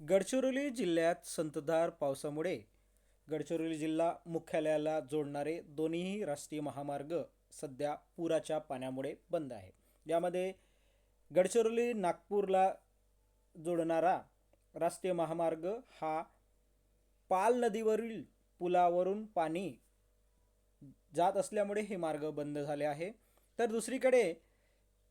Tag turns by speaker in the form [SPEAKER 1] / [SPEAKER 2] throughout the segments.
[SPEAKER 1] गडचिरोली जिल्ह्यात संततधार पावसामुळे गडचिरोली जिल्हा मुख्यालयाला जोडणारे दोन्ही राष्ट्रीय महामार्ग सध्या पुराच्या पाण्यामुळे बंद आहे. यामध्ये गडचिरोली नागपूरला जोडणारा राष्ट्रीय महामार्ग हा पाल नदीवरील पुलावरून पाणी जात असल्यामुळे हे मार्ग बंद झाले आहे. तर दुसरीकडे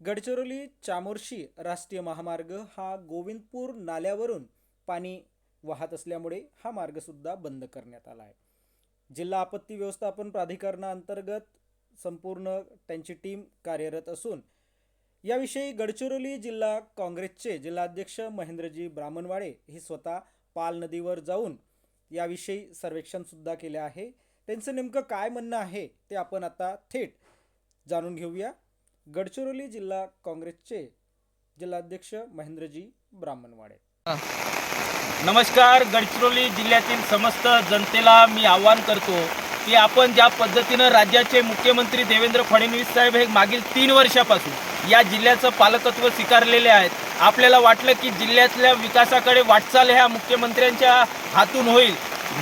[SPEAKER 1] गडचिरोली चामोर्शी राष्ट्रीय महामार्ग हा गोविंदपूर नाल्यावरून पाणी वाहत असल्यामुळे हा मार्गसुद्धा बंद करण्यात आला आहे. जिल्हा आपत्ती व्यवस्थापन प्राधिकरणाअंतर्गत संपूर्ण त्यांची टीम कार्यरत असून याविषयी गडचिरोली जिल्हा काँग्रेसचे जिल्हाध्यक्ष महेंद्रजी ब्राह्मणवाडे हे स्वतः पाल नदीवर जाऊन याविषयी सर्वेक्षणसुद्धा केले आहे. त्यांचं नेमकं काय म्हणणं आहे ते आपण आता थेट जाणून घेऊया. गडचिरोली जिल्हा काँग्रेसचे जिल्हाध्यक्ष महेंद्रजी ब्राह्मणवाडे.
[SPEAKER 2] नमस्कार गडचिरोली जिल्ह्यातील समस्त जनतेला मी आवाहन करतो की आपण ज्या पद्धतीनं राज्याचे मुख्यमंत्री देवेंद्र फडणवीस साहेब हे मागील तीन वर्षापासून या जिल्ह्याचं पालकत्व स्वीकारलेले आहेत आपल्याला वाटलं की जिल्ह्यातल्या विकासाकडे वाटचाल ह्या मुख्यमंत्र्यांच्या हातून होईल.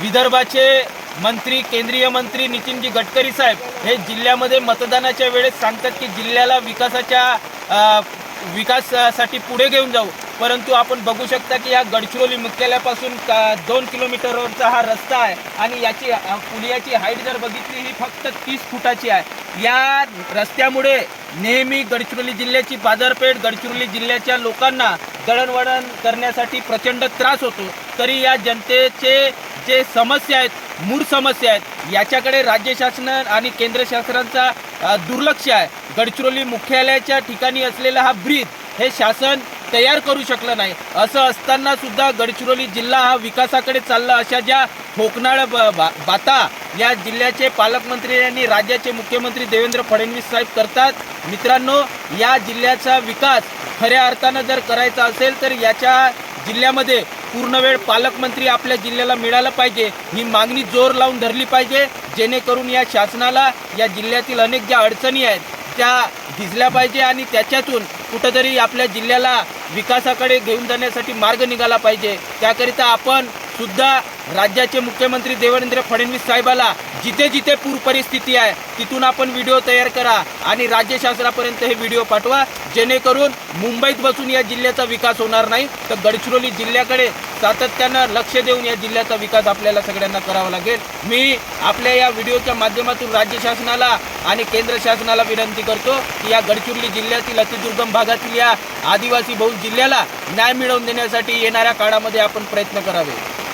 [SPEAKER 2] विदर्भाचे मंत्री केंद्रीय मंत्री नितीनजी गडकरी साहेब हे जिल्ह्यामध्ये मतदानाच्या वेळेस सांगतात की जिल्ह्याला विकासाच्या विकासासाठी पुढे घेऊन जाऊ. परंतु आपण बघू शकता की या गडचिरोली मुख्यालयापासून का- दोन किलोमीटरवरचा हा रस्ता आहे आणि याची पुलियाची हाईट जर बघितली ही फक्त तीस फुटाची आहे. या रस्त्यामुळे नेहमी गडचिरोली जिल्ह्याची बाजारपेठ गडचिरोली जिल्ह्याच्या लोकांना दळणवळण करण्यासाठी प्रचंड त्रास होतो. तरी या जनतेचे जे समस्या आहेत मूळ समस्या आहेत याच्याकडे राज्य शासन आणि केंद्र शासनाचा दुर्लक्ष आहे. गडचिरोली मुख्यालयाच्या ठिकाणी असलेला हा ब्रिज हे शासन तयार करू शकलं नाही. असं असताना सुद्धा गडचिरोली जिल्हा हा विकासाकडे चालला अशा ज्या ठोकनाळ बा- बाता या जिल्ह्याचे पालकमंत्री आणि राज्याचे मुख्यमंत्री देवेंद्र फडणवीस साहेब करतात. मित्रांनो या जिल्ह्याचा विकास खऱ्या अर्थानं जर करायचा असेल तर याच्या जिल्ह्यामध्ये पूर्ण वेळ पालकमंत्री आपल्या जिल्ह्याला मिळाला पाहिजे. ही मागणी जोर लावून धरली पाहिजे. जेणेकरून या शासनाला या जिल्ह्यातील अनेक ज्या अडचणी आहेत त्या भिजल्या पाहिजे आणि त्याच्यातून कुठंतरी आपल्या जिल्ह्याला विकासाकडे घेऊन जाण्यासाठी मार्ग निघाला पाहिजे. त्याकरिता आपण सुद्धा राज्याचे मुख्यमंत्री देवेंद्र फडणवीस साहेबाला जिथे जिथे पूर परिस्थिती आहे तिथून आपण व्हिडिओ तयार करा आणि राज्य शासनापर्यंत हे व्हिडिओ पाठवा. जेणेकरून मुंबईत बसून या जिल्ह्याचा विकास होणार नाही तर गडचिरोली जिल्ह्याकडे सातत्यानं लक्ष देऊन या जिल्ह्याचा विकास आपल्याला सगळ्यांना करावा लागेल. मी आपल्या या व्हिडिओच्या माध्यमातून राज्य शासनाला आणि केंद्र शासनाला विनंती करतो की या गडचिरोली जिल्ह्यातील अतिदुर्गम भागातील या आदिवासी बहुल जिल्ह्याला न्याय मिळवून देण्यासाठी येणाऱ्या काळामध्ये आपण प्रयत्न करावे.